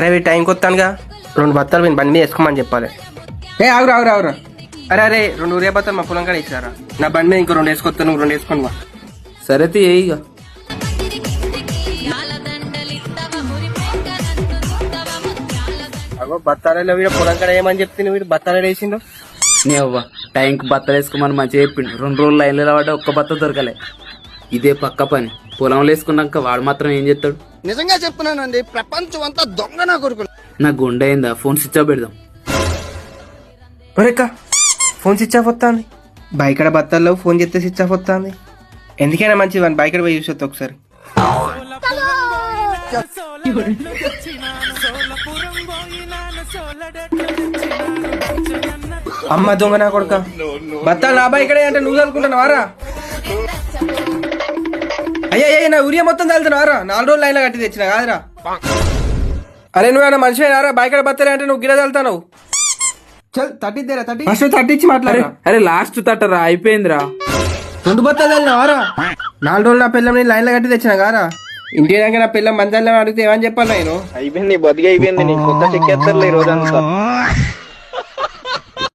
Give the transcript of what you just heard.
అరే వీ టైంకి వస్తానుగా. రెండు బత్తాలు వీని బండి మీద వేసుకోమని చెప్పాలి. ఏ ఆగురా ఆగురా ఆగురా. అరే అరే రెండు ఊరే బత్తాలు మా పొలం కాడ ఇచ్చారా నా బండి మీద ఇంకో రెండు వేసుకొస్తాను నువ్వు రెండు వేసుకొని వా. సరే తీ ఇక అగో బత్తాలలో వీడు పొలం కాడ ఏమని చెప్తే వీడు బత్తాలు వేసిండు? నీ అవ్వ టైంకి బత్తలు వేసుకోమని మంచిగా చెప్పిండు. రెండు రోజులు లైన్లో పడ్డా ఒక్క బత్త దొరకలే. ఇదే పక్క పని. పొలంలో వేసుకున్నాక వాడు మాత్రం ఏం చేస్తాడు? నిజంగా చెప్తున్నానండి ప్రపంచం అంతా దొంగ నా కొడుకులు. నా గుండె అయిందా ఫోన్ స్విచ్ ఆఫ్ పెడదాం. ఒరేక్క ఫోన్ స్విచ్ ఆఫ్ వస్తుంది బైక్ కాడ బత్తాల్లో ఫోన్ చేస్తే స్విచ్ ఆఫ్ వస్తుంది ఎందుకైనా మంచిది వాడిని బైక్ కాడ పోయి చూసి వస్తా ఒకసారి. అమ్మ దొంగ నా కొడుక. బత్తాలు నా బైక్ అంటే నువ్వు అనుకుంటున్నావారా నా ఉరియా మొత్తం తల్లుతున్నావారా నాలుగు రోజులు లైన్లో కట్టి తెచ్చిన కాదురా. అరే నువ్వేనా మనిషి అయినారా బైక్ కాడ బత్తాలే అంటే నువ్వు గిడ తల్లుతావు చల్ థర్టీ ఫస్ట్ థర్టీ ఇచ్చి మాట్లాడరా. అరే లాస్ట్ తట్టరా అయిపోయిందిరా. రెండు బత్తాలు వారా నాలుగు రోజులు నా నేను లైన్లో కట్టి తెచ్చిన కారా ఇంటి దాకా నా పిల్లం మంచాల్లో అడిగితే ఏమని చెప్పాలి నేను? అయిపోయింది బతికి అయిపోయింది నీకు కొత్త చెక్కేస్తారులే ఈ రోజంతా.